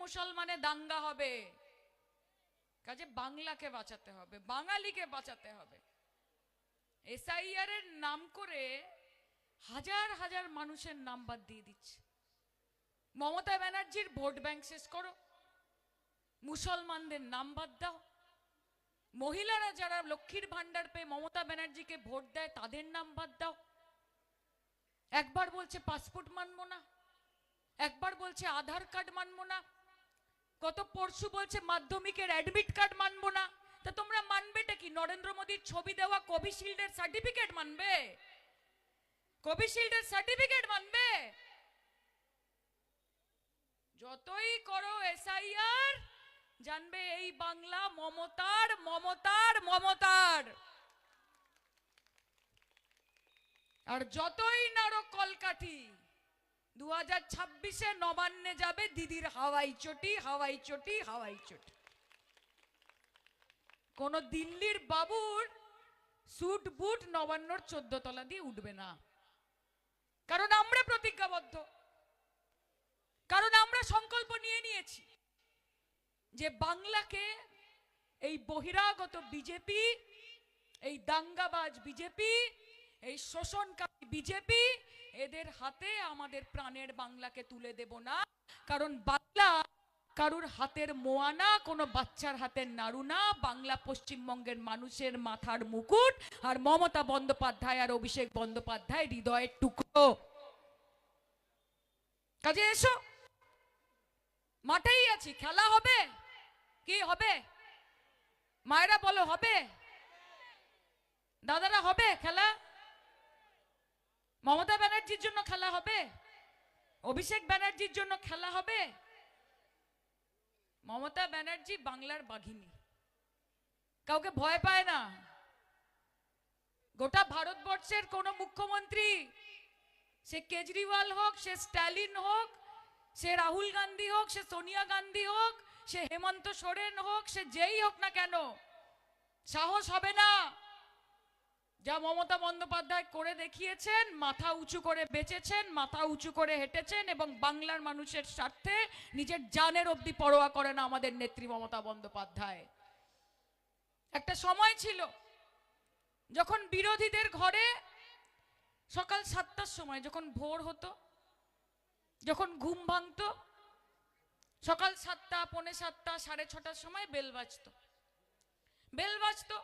মুসলমানে দাঙ্গা হবে। কাজে বাংলাকে বাঁচাতে হবে, বাঙালিকে বাঁচাতে হবে। এসআইআর এর নাম করে হাজার হাজার মানুষের নাম বাদ দিয়ে দিচ্ছে। মমতা ব্যানার্জির ভোট ব্যাংক শেষ করো। মুসলমানদের নাম বাদ দাও। মহিলারা যারা লক্ষ্মীর ভান্ডার পেয়ে মমতা ব্যানার্জিকে ভোট দেয়, তাদের নাম বাদ দাও। একবার বলছে পাসপোর্ট মানবো না। একবার বলছে আধার কার্ড মানবো না। গত পরশু বলছে মাধ্যমিকের অ্যাডমিট কার্ড মানবো না। তা তোমরা মানবেটা কি? নরেন্দ্র মোদীর ছবি দেওয়া কোভিশিল্ডের সার্টিফিকেট মানবে? কোভিশিল্ডের সার্টিফিকেট মানবে? যতই করো এসআইআর, জানবে এই বাংলা মমতার মমতার মমতার। আর যতই নাড়ো কলকাঠি দু হাজার ছাব্বিশে নবান্নে যাবে দিদির হাওয়াই চটি হাওয়াই চটি হাওয়াই চটি। কোন দিল্লির বাবুর বুট নবান্নর চোদ্দ তলা দিয়ে উঠবে না। কারণ আমরা প্রতিজ্ঞাবদ্ধ। কারণ আমরা সংকল্প নিয়ে নিয়েছি যে বাংলাকে এই বহিরাগত বিজেপি, এই দাঙ্গাবাজ বিজেপি, এই শোষণকারী বিজেপি এদের হাতে আমাদের প্রাণের বাংলাকে তুলে দেব না। কারণ বাংলা কারুর হাতের মোয়ানা কোনো বাচ্চার হাতের নাড়ু না। বাংলা পশ্চিমবঙ্গের মানুষের মাথার মুকুট আর মমতা বন্দ্যোপাধ্যায় আর অভিষেক বন্দ্যোপাধ্যায় হৃদয়ের টুকরো। কাজে এসো। মাঠেই আছি। খেলা হবে? কি হবে? মায়েরা বলো, হবে? দাদারা হবে খেলা? মমতা ব্যানার্জির জন্য খেলা হবে? অভিষেক ব্যানার্জির জন্য খেলা হবে? মমতা ব্যানার্জি বাংলার বাঘিনী। কাউকে ভয় পায় না। গোটা ভারতবর্ষের কোন মুখ্যমন্ত্রী, সে কেজরিওয়াল হোক, সে স্ট্যালিন হোক, সে রাহুল গান্ধী হোক, সে সোনিয়া গান্ধী হোক, সে হেমন্ত সোরেন হোক, সে যেই হোক না কেন, সাহস হবে না। যা মমতা বন্দ্যোপাধ্যায় করে দেখিয়েছেন, মাথা উঁচু করে বেঁচেছেন, মাথা উঁচু করে হেঁটেছেন এবং বাংলার মানুষের স্বার্থে নিজের জানের অবধি পরোয়া করে না আমাদের নেত্রী মমতা বন্দ্যোপাধ্যায়। একটা সময় ছিল যখন বিরোধীদের ঘরে সকাল সাতটার সময় যখন ভোর হতো, যখন ঘুম ভাঙতো, সকাল সাতটা, পৌনে সাতটা, সাড়ে ছটার সময় বেল বাজতো। বেল বাজতো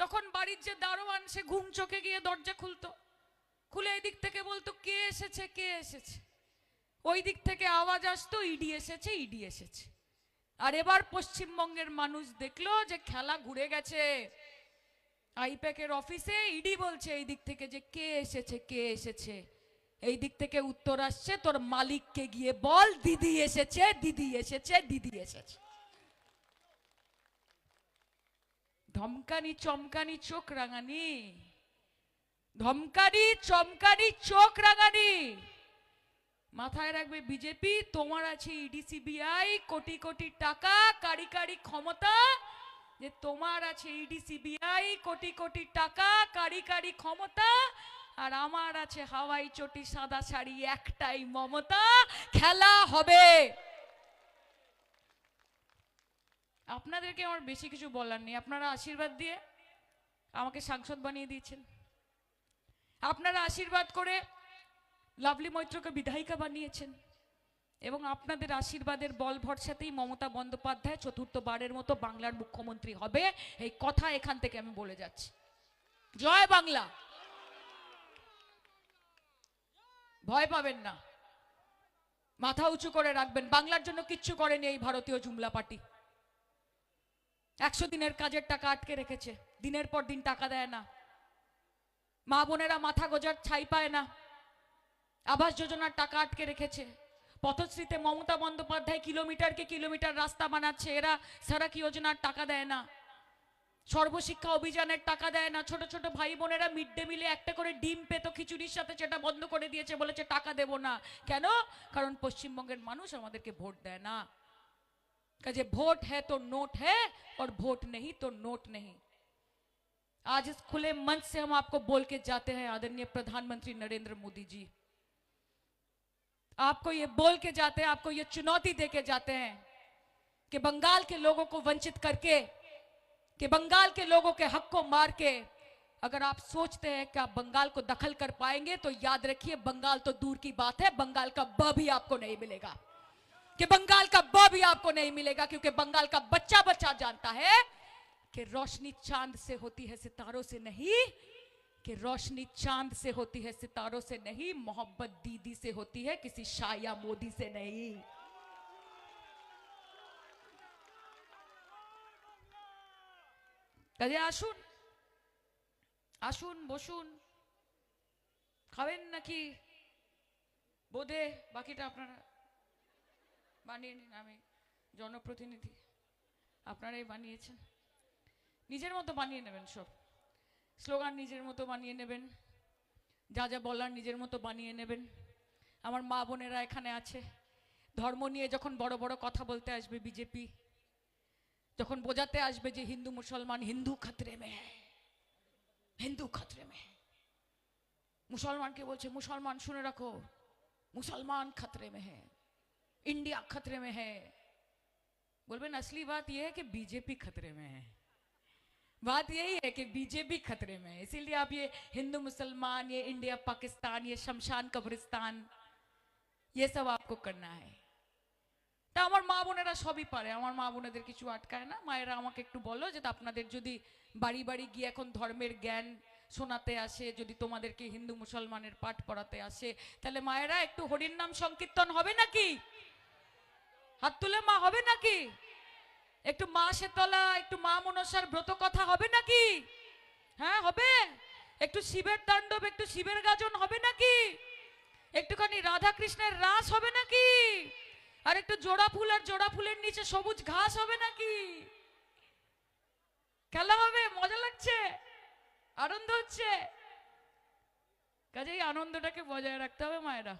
তখন বাড়ির যে দারোয়ান, সে ঘুম চোখে গিয়ে দরজা খুলতো। খুলে এই দিক থেকে বলতো, কে এসেছে? কে এসেছে? ওই দিক থেকে আওয়াজ আসতো, ইডি এসেছে ইডি এসেছে। আর এবার পশ্চিমবঙ্গের মানুষ দেখল যে খেলা ঘুরে গেছে। আইপ্যাকের অফিসে ইডি বলছে এই দিক থেকে যে কে এসেছে কে এসেছে? এই দিক থেকে উত্তর আসছে, তোর মালিককে গিয়ে বল, দিদি এসেছে দিদি এসেছে দিদি এসেছে। ধমকানি চমকানি চোখ রাঙানি। ধমকানি চমকানি চোখ রাঙানি। মাথায় রাখবে বিজেপি, তোমার আছে ইডি সিবিআই কোটি কোটি টাকা, কারি কারি ক্ষমতা। যে তোমার আছে ইডি সিবিআই কোটি কোটি টাকা, কারি কারি ক্ষমতা। আর আমার আছে হাওয়াই চটি সাদা শাড়ি, একটাই মমতা। খেলা হবে। আপনাদেরকে আমার বেশি কিছু বলার নেই। আপনারা আশীর্বাদ দিয়ে আমাকে সাংসদ বানিয়ে দিয়েছেন। আপনারা আশীর্বাদ করে লাভলি মৈত্রকে বিধায়িকা বানিয়েছেন এবং আপনাদের আশীর্বাদের বল ভরসাতেই মমতা বন্দ্যোপাধ্যায় চতুর্থবারের মতো বাংলার মুখ্যমন্ত্রী হবে। এই কথা এখান থেকে আমি বলে যাচ্ছি। জয় বাংলা। ভয় পাবেন না। মাথা উঁচু করে রাখবেন। বাংলার জন্য কিচ্ছু করেনি এই ভারতীয় জুমলা পার্টি। একশো দিনের কাজের টাকা আটকে রেখেছে। দিনের পর দিন টাকা দেয় না। মা বোনেরা মাথা গোজার ছাই পায় না। আবাস যোজনার টাকা আটকে রেখেছে। পথশ্রীতে মমতা বন্দ্যোপাধ্যায় কিলোমিটারকে কিলোমিটার রাস্তা বানাচ্ছে। এরা সারাক যোজনার টাকা দেয় না। সর্বশিক্ষা অভিযানের টাকা দেয় না। ছোট ছোট ভাই বোনেরা মিড ডে মিলে একটা করে ডিম পেত খিচুড়ির সাথে সেটা বন্ধ করে দিয়েছে বলেছে, টাকা দেব না। কেন? কারণ পশ্চিমবঙ্গের মানুষ আমাদেরকে ভোট দেয় না। कहे वोट है तो नोट है और वोट नहीं तो नोट नहीं। आज इस खुले मंच से हम आपको बोल के जाते हैं, आदरणीय प्रधानमंत्री नरेंद्र मोदी जी। आपको ये बोल के जाते हैं, आपको ये चुनौती दे के जाते हैं कि बंगाल के लोगों को वंचित करके, कि बंगाल के लोगों के हक को मार के अगर आप सोचते हैं कि आप बंगाल को दखल कर पाएँगे तो याद रखिए बंगाल तो दूर की बात है, बंगाल का ब भी आपको नहीं मिलेगा। कि बंगाल का ब भी आपको नहीं मिलेगा क्योंकि बंगाल का बच्चा बच्चा जानता है कि रोशनी चांद से होती है सितारों से नहीं कि रोशनी चांद से होती है सितारों से नहीं मोहब्बत दीदी से होती है किसी शाह या मोदी से नहीं কাজে আসুন আসুন বসুন খাবেন নাকি বোধে বাকিটা আপনারা বানিয়ে নিন আমি জনপ্রতিনিধি আপনারাই বানিয়েছেন। নিজের মতো বানিয়ে নেবেন সব। স্লোগান নিজের মতো বানিয়ে নেবেন। যা যা বলার নিজের মতো বানিয়ে নেবেন। আমার মা বোনেরা এখানে আছে। ধর্ম নিয়ে যখন বড় বড় কথা বলতে আসবে বিজেপি, যখন বোঝাতে আসবে যে হিন্দু মুসলমান, হিন্দু খাতরে মে হিন্দু খাতরে মে মুসলমানকে বলছে, মুসলমান শুনে রাখো, মুসলমান খাতরে মে হ্যাঁ इंडिया खतरे में है बोलबे असली बात यह है कि बीजेपी खतरे में है बात यही है कि बीजेपी खतरे में है इसीलिए आप ये हिंदू मुसलमान ये इंडिया पाकिस्तान ये शमशान कब्रिस्तान ये सब आपको करना है তা আমার মা বোনেরা সবই পারে আমার মা বোনেদের কিছু আটকায় না মায়েরা আমাকে একটু বলো যে আপনাদের যদি বাড়ি বাড়ি গিয়ে এখন ধর্মের জ্ঞান শোনাতে আসে যদি তোমাদেরকে হিন্দু মুসলমানের পাঠ পড়াতে আসে তাহলে মায়েরা একটু হরির নাম সংকীর্তন হবে নাকি হাত তুলে মা, হবে নাকি? একটু মা শেতলা একটু মা মনসার ব্রত কথা হবে নাকি? হ্যাঁ হবে? একটু শিবের তাণ্ডব, একটু শিবের গাজন হবে নাকি? একটুখানি রাধা কৃষ্ণের রাস হবে নাকি? আর একটু জোড়া ফুল আর জোড়া ফুলের নিচে সবুজ ঘাস হবে নাকি? খেলা হবে, মজা লাগছে? আনন্দ হচ্ছে? কাজে এই আনন্দটাকে বজায় রাখতে হবে মায়েরা।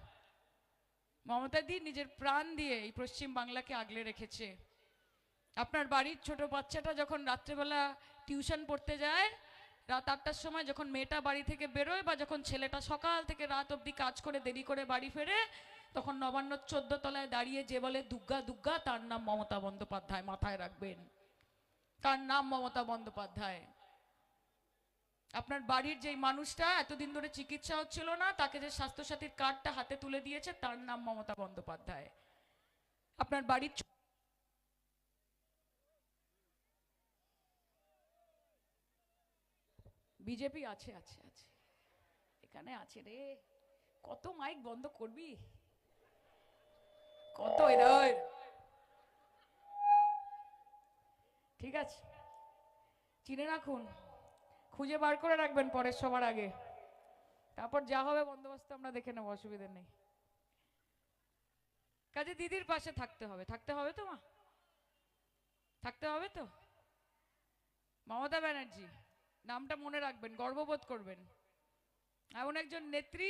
মমতা দি নিজের প্রাণ দিয়ে এই পশ্চিম বাংলাকে আগলে রেখেছে। আপনার বাড়ির ছোট বাচ্চাটা যখন রাত্রেবেলা টিউশন পড়তে যায়, রাত আটটার সময় যখন মেয়েটা বাড়ি থেকে বেরোয় বা যখন ছেলেটা সকাল থেকে রাত অবধি কাজ করে, দেরি করে বাড়ি ফেরে, তখন নবান্ন চোদ্দ তলায় দাঁড়িয়ে যে বলে, দুগ্গা দুগ্গা, তার নাম মমতা বন্দ্যোপাধ্যায় মাথায় রাখবেন। তার নাম মমতা বন্দ্যোপাধ্যায়। আপনার বাড়ির যেই মানুষটা এতদিন ধরে চিকিৎসা হচ্ছিল না, তাকে যে স্বাস্থ্যসাথীর কার্ডটা হাতে তুলে দিয়েছে, তার নাম মমতা বন্দ্যোপাধ্যায়। আপনার বাড়ির বিজেপি আছে আছে আছে। এখানে আছে রে। কত মাইক বন্ধ করবি? কত এরা ঠিক আছে। চিনে রাখুন। খুঁজে বার করে রাখবেন পরের সবার আগে তারপর যা হবে বন্দোবস্ত আমরা দেখে নেবো অসুবিধা নেই কাজে দিদির পাশে থাকতে হবে থাকতে হবে তো মা থাকতে হবে তো মমতা ব্যানার্জি নামটা মনে রাখবেন গর্ববোধ করবেন এমন একজন নেত্রী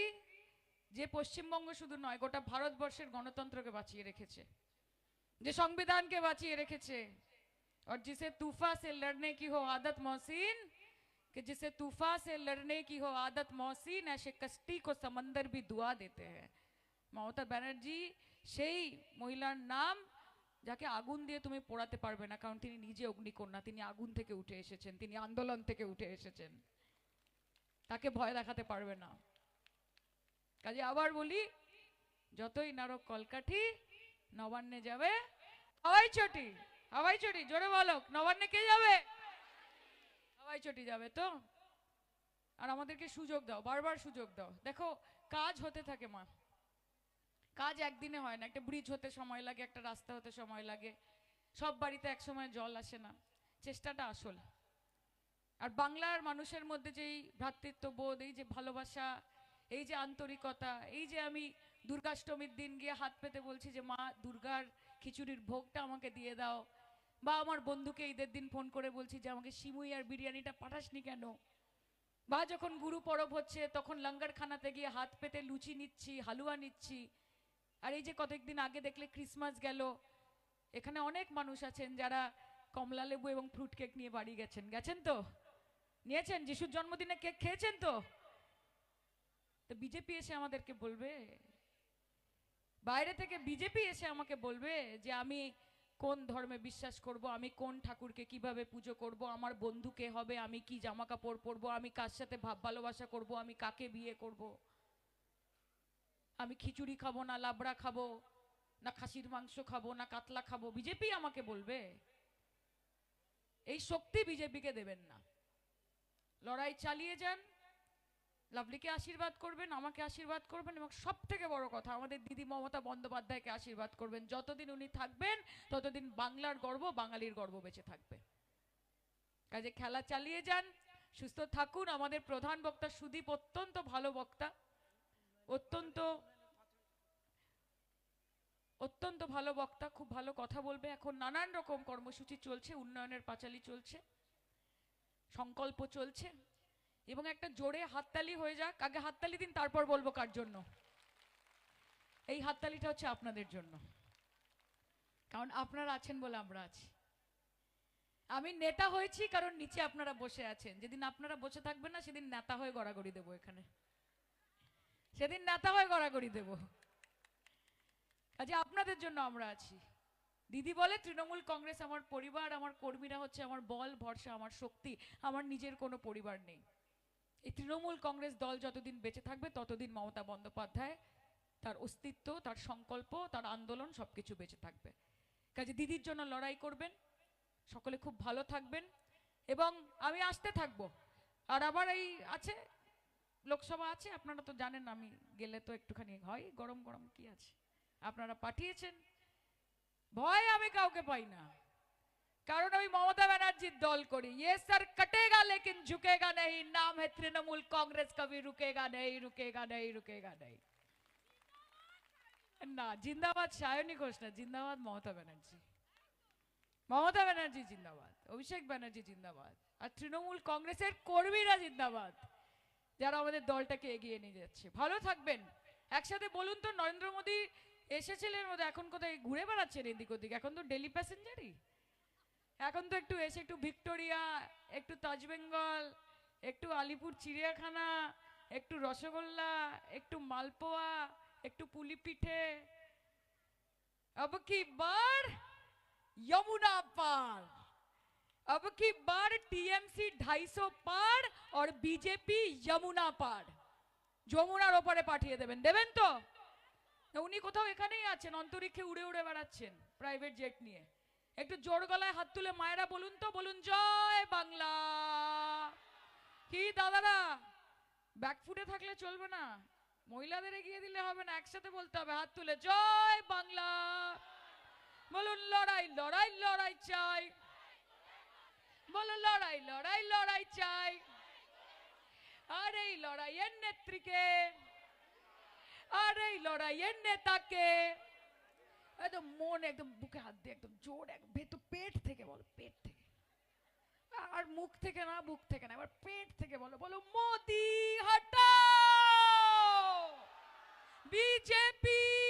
যে পশ্চিমবঙ্গ শুধু নয় গোটা ভারতবর্ষের গণতন্ত্রকে বাঁচিয়ে রেখেছে যে সংবিধানকে বাঁচিয়ে রেখেছে और जिसे तूफा से लड़ने की हो आदत मोहसिन कि जिसे तूफा से लड़ने की हो आदत मोहसिन ऐसे कष्टी को समंदर भी दुआ देते हैं মমতা ব্যানার্জি সেই মহিলার নাম যাকে আগুন দিয়ে তুমি পোড়াতে পারবে না কারণ তিনি নিজে অগ্নিকন্যা তিনি আগুন থেকে উঠে এসেছেন তিনি আন্দোলন থেকে উঠে এসেছেন তাকে ভয় দেখাতে পারবে না কাজে আবার বলি যতই নারক কলকাঠি নবান্নে যাবে হাওয়াই চটি হাওয়াই চটি জোরে বলো নবান্নে কে যাবে হাওয়াই চটি যাবে তো? আর আমাদেরকে সুযোগ দাও, বারবার সুযোগ দাও। দেখো, কাজ হতে থাকে, মা। কাজ একদিনে হয় না, একটা ব্রিজ হতে সময় লাগে, একটা রাস্তা হতে সময় লাগে। সব বাড়িতে এক সময় জল আসে না। চেষ্টাটা আসল। আর বাংলার মানুষের মধ্যে যেই ভ্রাতৃত্ববোধ এই যে ভালোবাসা, এই যে আন্তরিকতা, এই যে আমি দুর্গাষ্টমীর দিন গিয়ে হাত পেতে বলছি যে, মা, দুর্গার খিচুড়ির ভোগটা আমাকে দিয়ে দাও। বা আমার বন্ধুকে ঈদের দিন ফোন করে বলছি যে, আমাকে সিমুই আর বিরিয়ানিটা পাঠাসনি কেন? বা যখন গুরু পরব হচ্ছে, তখন লঙ্গার খানাতে গিয়ে হাত পেতে লুচি নিচ্ছি, হালুয়া নিচ্ছি। আর এই যে কতদিন আগে দেখলে ক্রিসমাস গেল, এখানে অনেক মানুষ আছেন যারা কমলা লেবু এবং ফ্রুট কেক নিয়ে বাড়ি গেছেন। গেছেন তো? নিয়েছেন? যিশুর জন্মদিনে কেক খেয়েছেন তো? তো বিজেপি এসে আমাদেরকে বলবে? বাইরে থেকে বিজেপি এসে আমাকে বলবে যে, আমি কোন ধর্মে বিশ্বাস করব, আমি কোন ঠাকুরকে কীভাবে পুজো করব, আমার বন্ধু কে হবে, আমি কি জামা কাপড় পরবো, আমি কার সাথে ভাব ভালোবাসা করব, আমি কাকে বিয়ে করব? আমি খিচুড়ি খাব না লাবড়া খাব, না খাসির মাংস খাব, না কাতলা খাব, বিজেপি আমাকে বলবে। এই শক্তি বিজেপিকে দেবেন না। লড়াই চালিয়ে যান লাভলিকে আশীর্বাদ করবেন, আমাকে আশীর্বাদ করবেন এবং সব থেকে বড় কথা, আমাদের দিদি মমতা বন্দ্যোপাধ্যায়কে আশীর্বাদ করবেন। যতদিন উনি থাকবেন, ততদিন বাংলার গর্ব বাঙালির গর্ব বেঁচে থাকবে। কাজে খেলা চালিয়ে যান, সুস্থ থাকুন। আমাদের প্রধান বক্তা সুদীপ, অত্যন্ত ভালো বক্তা, অত্যন্ত অত্যন্ত ভালো বক্তা, খুব ভালো কথা বলবে। এখন নানান রকম কর্মসূচি চলছে, উন্নয়নের পাঁচালি চলছে, সংকল্প চলছে। এবং একটা জোরে হাততালি হয়ে যাক। আগে হাততালি দিন, তারপর বলব কার জন্য। এই হাততালিটা হচ্ছে আপনাদের জন্য। কারণ আপনারা আছেন বলে আমরা আছি। আমি নেতা হয়েছি কারণ নিচে আপনারা বসে আছেন। যেদিন আপনারা বসে থাকবেন না, সেদিন নেতা হয়ে গড়াগড়ি দেবো এখানে। সেদিন নেতা হয়ে গড়াগড়ি দেবো। কাজে আপনাদের জন্য আমরা আছি। দিদি বলে, তৃণমূল কংগ্রেস আমার পরিবার, আমার কর্মীরা হচ্ছে আমার বল, ভরসা, আমার শক্তি, আমার নিজের কোনো পরিবার নেই। এই তৃণমূল কংগ্রেস দল যতদিন বেঁচে থাকবে, ততদিন মমতা বন্দ্যোপাধ্যায় তার অস্তিত্ব, তার সংকল্প, তার আন্দোলন সবকিছু বেঁচে থাকবে। কাজে দিদির জন্য লড়াই করবেন, সকলে খুব ভালো থাকবেন এবং আমি আসতে থাকব। আর আবার এই আছে, লোকসভা আছে, আপনারা তো জানেন আমি গেলে তো একটুখানি হয়, গরম গরম কি আছে? আপনারা পাঠিয়েছেন, ভয় আমি কাউকে পাই না। কারণ আমি মমতা ব্যানার্জির দল করি ये सर कटेगा लेकिन झुकेगा नहीं नाम है तृणमूल कांग्रेस कभी रुकेगा नहीं रुकेगा नहीं रुकेगा नहीं না জিন্দাবাদ সায়নী ঘোষ না জিন্দাবাদ মমতা ব্যানার্জি মমতা ব্যানার্জি জিন্দাবাদ অভিষেক ব্যানার্জি জিন্দাবাদ আর তৃণমূল কংগ্রেসের কর্মীরা জিন্দাবাদ যারা আমাদের দলটাকে এগিয়ে নিয়ে যাচ্ছে ভালো থাকবেন একসাথে বলুন তো নরেন্দ্র মোদী এসেছিলেন মধ্যে এখন কোথায় ঘুরে বেড়াচ্ছেন এদিক ওদিক এখন তো ডেলি প্যাসেঞ্জারই এখন তো একটু এসে একটু ভিক্টোরিয়া একটু তাজ বেঙ্গল একটু আলিপুর চিড়িয়াখানা একটু রসগোল্লা একটু মালপোয়া একটু পুলি পিঠে अब की बार यमुना पार अब की बार टीएमसी 250 পার और बीजेपी यमुना পার যমুনার ওপারে পাঠিয়ে দেবেন দেবেন তো না, উনি কোথাও এখানেই আছেন অন্তরিক্ষে উড়ে উড়ে বেড়াচ্ছেন প্রাইভেট জেট নিয়ে একটু জোর গলায় হাত তুলে মায়েরা বলুন তো, বলুন, জয় বাংলা। কি দাদারা ব্যাকফুটে থাকলে চলবে না। মহিলাদের এগিয়ে দিলে হবে না, একসাথে বলতে হবে, হাত তুলে, জয় বাংলা। বলুন, লড়াই লড়াই লড়াই চাই। বলুন, লড়াই লড়াই লড়াই চাই। আর এই লড়াইয়ের নেত্রীকে, আর এই লড়াইয়ের নেতাকে একদম মন একদম বুকে হাত দিয়ে একদম জোর, একদম ভেতর পেট থেকে বলো, পেট থেকে। আর মুখ থেকে না, বুক থেকে না, এবার পেট থেকে বলো বলো, মোদি, হটাও! BJP